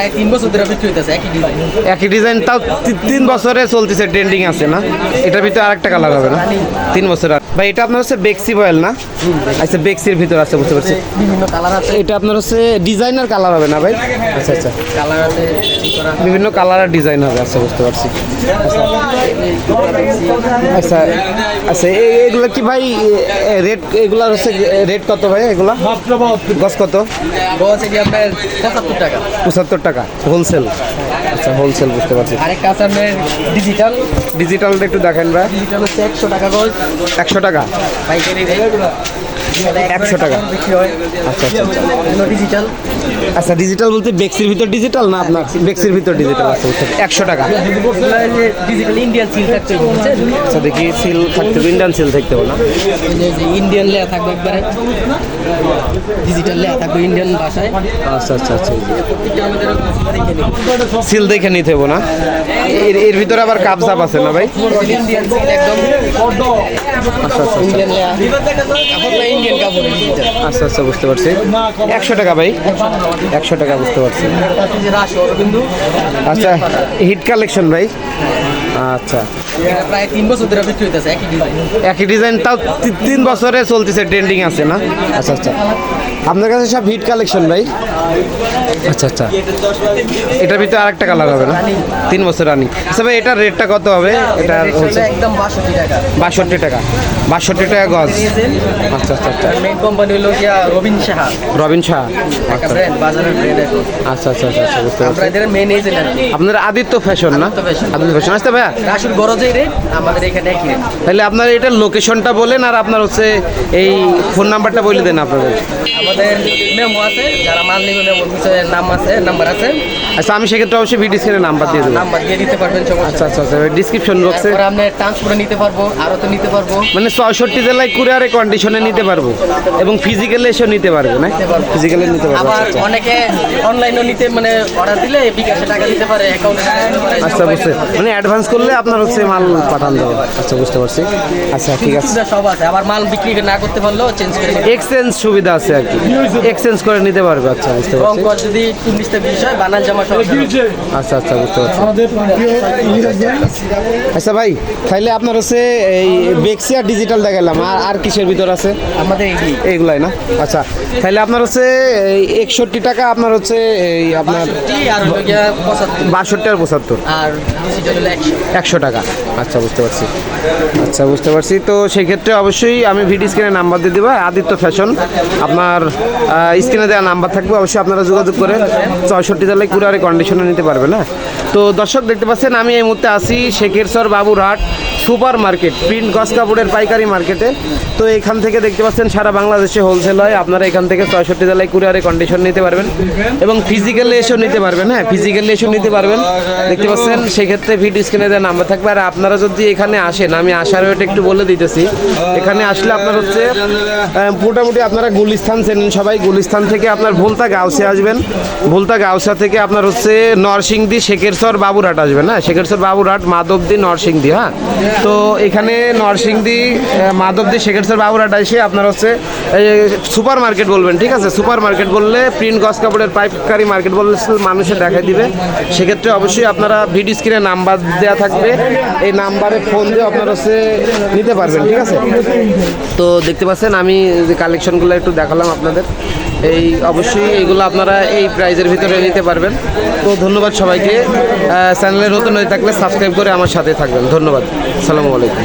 প্রায় তিন বছর ধরে বিক্রি হইতেছে একই ডিজাইন একই ডিজাইন তাও তিন বছরে চলতেছে ট্রেন্ডিং আছে না? এটার ভিতরে আরেকটা কালার হবে না? তিন বছর আর- ভাই এটা আপনার হচ্ছে বেক্সি বয়েল না? আচ্ছা বেক্সির ভিতর আছে বুঝতে পারছি। বিভিন্ন কালার আছে। এটা আপনার হচ্ছে ডিজাইনার কালার হবে না ভাই? আচ্ছা আচ্ছা। কালার আছে বিভিন্ন কালার আর ডিজাইন হবে আচ্ছা বুঝতে পারছি। আচ্ছা আচ্ছা এগুলো কি ভাই রেট এগুলা হচ্ছে রেট কত ভাই এগুলা? গছ কত? কি আপনার পঁচাত্তর টাকা। পঁচাত্তর টাকা হোলসেল আচ্ছা হোলসেল বুঝতে পারছি। আরেকটা আছে আপনার ডিজিটাল ডিজিটালটা একটু দেখেন ভাই। ডিজিটাল হচ্ছে একশো টাকা গজ একশো টাকা? পাইকারি 100 টাকা। আচ্ছা আচ্ছা। ডিজিটাল আচ্ছা ডিজিটাল বলতে বেক্সির ভিতর ডিজিটাল না আপনার? বেক্সির ভিতর ডিজিটাল আছে একশো টাকা। ডিজিটাল ইন্ডিয়ান সিল বুঝছেন? আচ্ছা দেখি সিল থাকতে ইন্ডিয়ান সিল থাকতে হবে না? ইন্ডিয়ান লেয়া থাকবে একবারে। ডিজিটাল লেয়া থাকবে ইন্ডিয়ান ভাষায়। আচ্ছা আচ্ছা আচ্ছা। সিল দেখে নিতে হবে না? এর এর ভিতরে আবার কাপ জাপ আছে না ভাই? ইন্ডিয়ান সিল একদম। আচ্ছা আচ্ছা ইন্ডিয়ান লেয়া ইন্ডিয়ান কাপড় আচ্ছা আচ্ছা বুঝতে পারছি। একশো টাকা ভাই। একশো টাকা বুঝতে পারছি। আচ্ছা হিট কালেকশন ভাই। আচ্ছা। এটা প্রায় তিন বছর ধরে বিক্রি হইতেছে একই ডিজাইন একই ডিজাইন তাও তিন বছরে চলতেছে ট্রেন্ডিং আছে না? আচ্ছা আচ্ছা। আপনার কাছে সব হিট কালেকশন ভাই? আচ্ছা আচ্ছা। এটার ভিতরে আরেকটা কালার হবে না? তিন বছর রানি আচ্ছা ভাই এটার রেটটা কত হবে? এটা হচ্ছে একদম বাষট্টি টাকা। বাষট্টি টাকা। বাষট্টি টাকা গজ। আচ্ছা আচ্ছা আচ্ছা। মেইন কোম্পানি হলো গিয়া রবিন সাহা। রবিন একটা আচ্ছা। বাজারের ব্র্যান্ড আচ্ছা আচ্ছা আচ্ছা আচ্ছা বুঝতে পারছি। মেইন এজেন্ট আপনার আদিত্য ফ্যাশন না? আদিত্য ফ্যাশন আসতে ভাইয়া? রেট আমাদের এখানে রেট তাহলে আপনার এটার লোকেশনটা বলেন আর আপনার হচ্ছে এই ফোন নাম্বারটা বলে দেন আপনাদের। আমাদের মেমো আছে যারা মাল নেবে মেমোর পিছনে নাম আছে নাম্বার আছে। আচ্ছা আমি সেক্ষেত্রে অবশ্যই ভিডিও স্ক্রিনে নাম্বার দিয়ে দেবো। নাম্বার দিয়ে দিতে পারবেন সমস্যা আচ্ছা আচ্ছা আচ্ছা ডিসক্রিপশন বক্সে আপনি নিতে পারব আরও তো নিতে পারব। মানে ছয়ষট্টি জেলায় কুরিয়ারে কন্ডিশনে নিতে পারব এবং ফিজিক্যালি এসেও নিতে পারবে না? ফিজিক্যালি নিতে পারব আবার আচ্ছা, আচ্ছা। অনেকে অনলাইনেও নিতে মানে অর্ডার দিলে বিকাশে টাকা দিতে পারে অ্যাকাউন্টে আচ্ছা বুঝতে মানে অ্যাডভান্স করলে আপনার হচ্ছে মাল পাঠান দেবো আচ্ছা বুঝতে পারছি। আচ্ছা ঠিক আছে। সুবিধা সব আছে। আবার মাল বিক্রি না করতে পারলেও চেঞ্জ করে এক্সচেঞ্জ সুবিধা আছে আর কি। এক্সচেঞ্জ করে নিতে পারবে। আচ্ছা বুঝতে পারছি। যদি বিষয় বানান জামা সব আচ্ছা আচ্ছা বুঝতে পারছি। আচ্ছা ভাই তাহলে আপনার হচ্ছে এই বেক্সি আর ডিজিটাল দেখালাম। আর আর কিসের ভিতর আছে? আমাদের এই এইগুলাই না? আচ্ছা তাহলে আপনার হচ্ছে এই একষট্টি টাকা আপনার হচ্ছে এই আপনার আর পঁচাত্তর। বাষট্টি আর পঁচাত্তর। আর ডিজিটাল একশো। একশো টাকা। আচ্ছা বুঝতে পারছি। আচ্ছা বুঝতে পারছি। তো সেক্ষেত্রে অবশ্যই আমি ভিডিও স্ক্রিনে নাম্বার দিয়ে দেবো, আদিত্য ফ্যাশন। আপনার স্ক্রিনে দেওয়া নাম্বার থাকবে, অবশ্যই আপনারা যোগাযোগ করে চৌষট্টি তালে কুরিয়ারে কন্ডিশনে নিতে পারবে না তো দর্শক দেখতে পাচ্ছেন, আমি এই মুহূর্তে আসি শেখেরসর বাবুরহাট। সুপার মার্কেট প্রিন্ট গস কাপড়ের পাইকারি মার্কেটে। তো এখান থেকে দেখতে পাচ্ছেন সারা বাংলাদেশে হোলসেল হয়। আপনারা এখান থেকে ছয়ষট্টি জেলায় কুরিয়ারে কন্ডিশন নিতে পারবেন এবং ফিজিক্যালি এসেও নিতে পারবেন হ্যাঁ ফিজিক্যালি এসেও নিতে পারবেন। দেখতে পাচ্ছেন, সেক্ষেত্রে ভিডিও স্ক্রিনে দেওয়া নাম্বার থাকবে। আর আপনারা যদি এখানে আসেন, আমি আসার ওয়েট একটু বলে দিতেছি। এখানে আসলে আপনার হচ্ছে মোটামুটি আপনারা গুলিস্তান চেনেন সবাই। গুলিস্তান থেকে আপনার ভুলতা গাউসে আসবেন। ভুলতা গাউসা থেকে আপনার হচ্ছে নরসিংদী শেখেরসর বাবুরহাট আসবেন হ্যাঁ শেখেরসর বাবুরহাট, মাধবদী, নরসিংদী হ্যাঁ। তো এখানে নরসিংদী মাধবদী শেখেরসর বাবুরহাট এসে আপনার হচ্ছে সুপার মার্কেট বলবেন, ঠিক আছে? সুপার মার্কেট বললে প্রিন্ট গস কাপড়ের পাইকারি মার্কেট বললে মানুষের দেখাই দিবে। সেক্ষেত্রে অবশ্যই আপনারা ভিডিও স্ক্রিনে নাম্বার দেওয়া থাকবে। এই নাম্বারে ফোন দিয়ে আপনারা হচ্ছে নিতে পারবেন, ঠিক আছে? তো দেখতে পাচ্ছেন, আমি যে কালেকশনগুলো একটু দেখালাম আপনাদের। এই অবশ্যই এগুলো আপনারা এই প্রাইজের ভিতরে নিতে পারবেন। তো ধন্যবাদ সবাইকে। চ্যানেলে নতুন হয়ে থাকলে সাবস্ক্রাইব করে আমার সাথে থাকবেন। ধন্যবাদ। সালামু আলাইকুম।